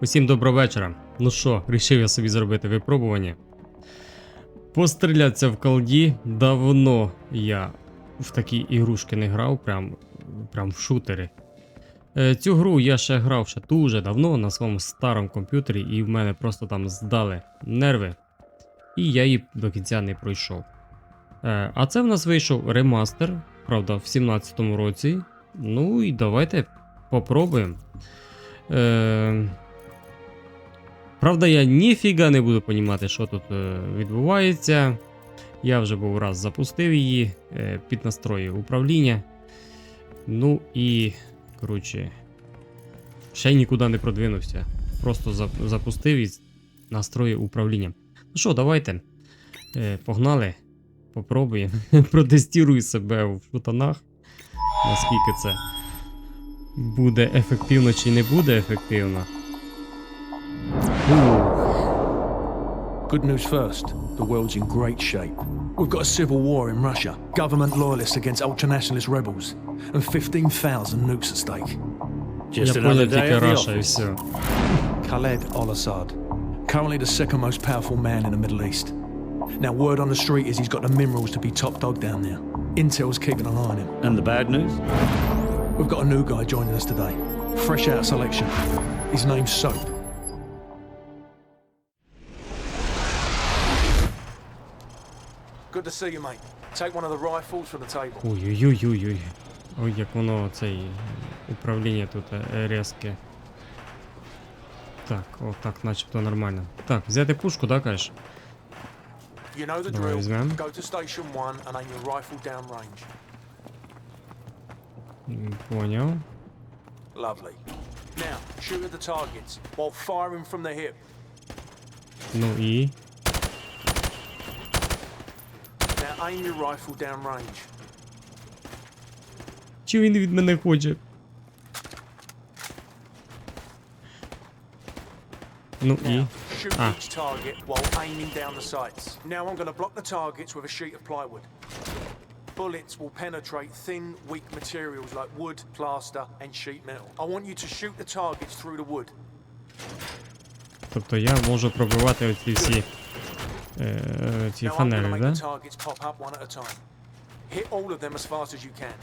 Усім доброго вечора. Ну що, рішив я собі зробити випробування. Пострілятися в колді. Давно я в такі ігрушки не грав, прям, прям в шутери. Е, Цю гру я ще грав ще дуже давно на своєму старому комп'ютері, і в мене просто там здали нерви. І я її до кінця не пройшов. Е, А це в нас вийшов ремастер, правда, в 17-му році. Ну і давайте попробуємо. Е, Правда, я ніфіга не буду понімати, що тут е, відбувається. Я вже був раз запустив її, е, піднастроїв управління. Ну і, коротше, ще нікуди не продвинувся. Просто запустив і настроїв управління. Ну що, давайте. Е, погнали. Попробуємо. Протестую себе в шутанах. Наскільки це буде ефективно чи не буде ефективно. Ух. Good news first. The world's in great shape. We've got a civil war in Russia, government loyalists against ultranationalist rebels, and 15,000 nukes at stake. Just Я another понял day тільки at the Раша і office. все. Khaled al Assad, currently the second most powerful man in the Middle East. Now, word on the street is he's got the minerals to be top dog down there. Intel's keeping an eye on him. And the bad news? We've got a new guy joining us today, fresh out of selection. His name's Soap. Good to see you, mate. Take one of the rifles from the table. Ой-ой-ой-ой. Ой, як воно цей управління тут е, різке. Так, о, так, начебто нормально. Так, взяти пушку, да, кажеш? You know the Давай drill. візьмем. Go to station one and aim your rifle down range. М, Поняв. Lovely. Now, shoot at the targets while firing from the hip. Ну і. aim your rifle down range. Чи він від мене хоче? Ну і. Now, shoot Ah. each target while aiming down the sights. Now I'm going to block the targets with a sheet of plywood. Bullets will penetrate thin, weak materials like wood, plaster, and sheet metal. I want you to shoot the targets through the wood. Тобто я можу пробивати оці всі. Е, ці Now I'm going to фанери, make да? the targets pop up one at a time. Hit all of them as fast as you can.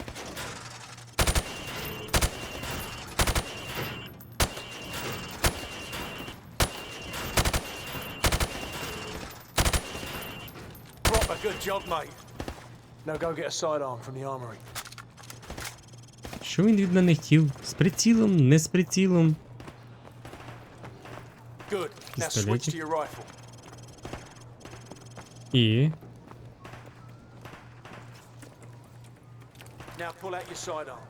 Proper good job, mate. Now go get a sidearm from the armory. Що він від мене хотів? З прицілом, не з прицілом. Good. Now switch Пистолетик. to your rifle. І. Now pull out your sidearm.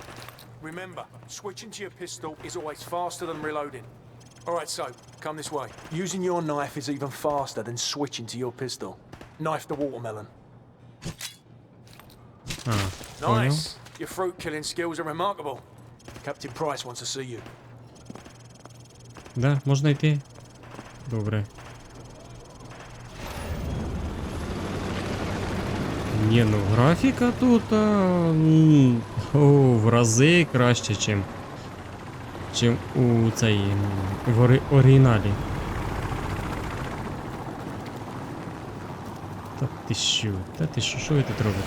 Remember, switching to your pistol is always faster than reloading. Alright, so, come this way. Using your knife is even faster than switching to your pistol. Knife the watermelon. А, поняв. Nice. Your fruit killing skills are remarkable. Captain Price wants to see you. Да, можна йти. Добре. Ні, ну графіка тут а, о, в рази краще, чим, чим у цей в ори- оригіналі. Та ти що? Та ти що? Що ви тут робите?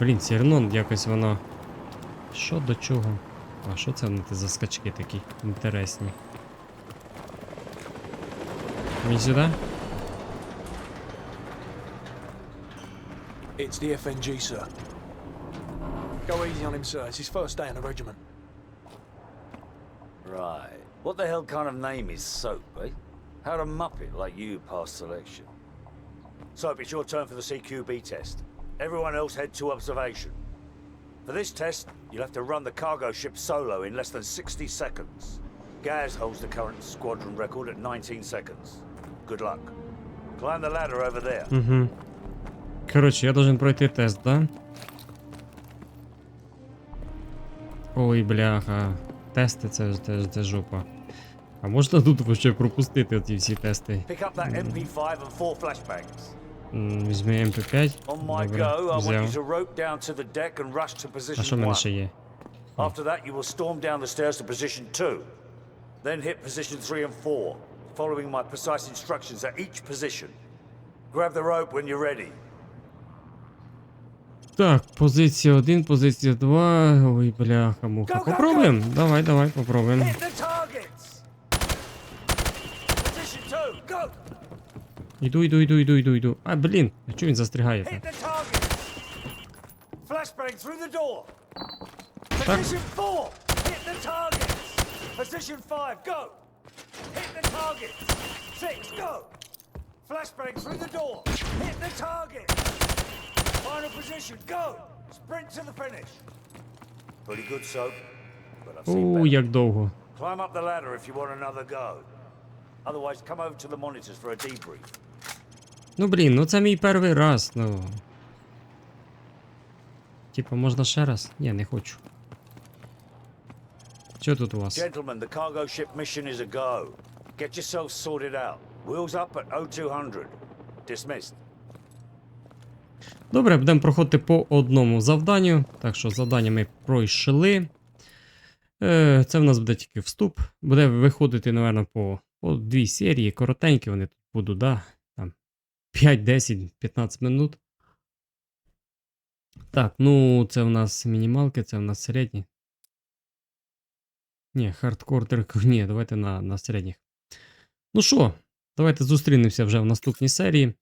Блін, все якось воно. Що до чого? А що це вони за скачки такі інтересні? Мені сюди? It's the FNG, sir. Go easy on him, sir. It's his first day in the regiment. Right. What the hell kind of name is Soap, eh? How'd a muppet like you pass selection? Soap, it's your turn for the CQB test. Everyone else head to observation. For this test, you'll have to run the cargo ship solo in less than 60 seconds. Gaz holds the current squadron record at 19 seconds. Good luck. Climb the ladder over there. Mm-hmm. Коротше, я должен пройти тест, да? Ой, бляха. Тести це, ж- це, це жопа. А можна тут вообще пропустити ті всі тести? Pick MP5 and four flashbangs. М, Візьми МП5. Добре, go, I want you взяв. to rope down to the deck and rush to А що в мене ще є? After that, you will storm down the stairs to position two. Then hit position three and four, following my precise instructions at each position. Grab the rope when you're ready. Так, позиція 1, позиція 2. Ой, бляха, муха. Попробуємо? Давай, давай, попробуємо. Іду, іду, іду, іду, іду, іду. А, блін, а чого він застрягає? Door! Так. Position four! Hit the targets! Position five, go! Hit the targets! Six, go! Flashbang through the door! Hit the target! Final position, go! Sprint to the finish! Pretty good, soap. But I've seen як довго. Climb up the ladder if you want another go. Otherwise, come over to the monitors for a debrief. Ну блін, ну це мій перший раз, ну. Типа, можна ще раз? Ні, не хочу. Що тут у вас? Gentlemen, the cargo ship mission is a go. Get yourselves sorted out. Wheels up at 0200. Dismissed. Добре, будемо проходити по одному завданню. Так що завдання ми пройшли. Е, це в нас буде тільки вступ. Буде виходити, напевно, по, по дві серії. Коротенькі вони тут будуть, да? Там 5, 10, 15 минут. Так, ну це в нас мінімалки, це в нас середні. Ні, хардкор, ні, давайте на, на середніх. Ну що, давайте зустрінемося вже в наступній серії.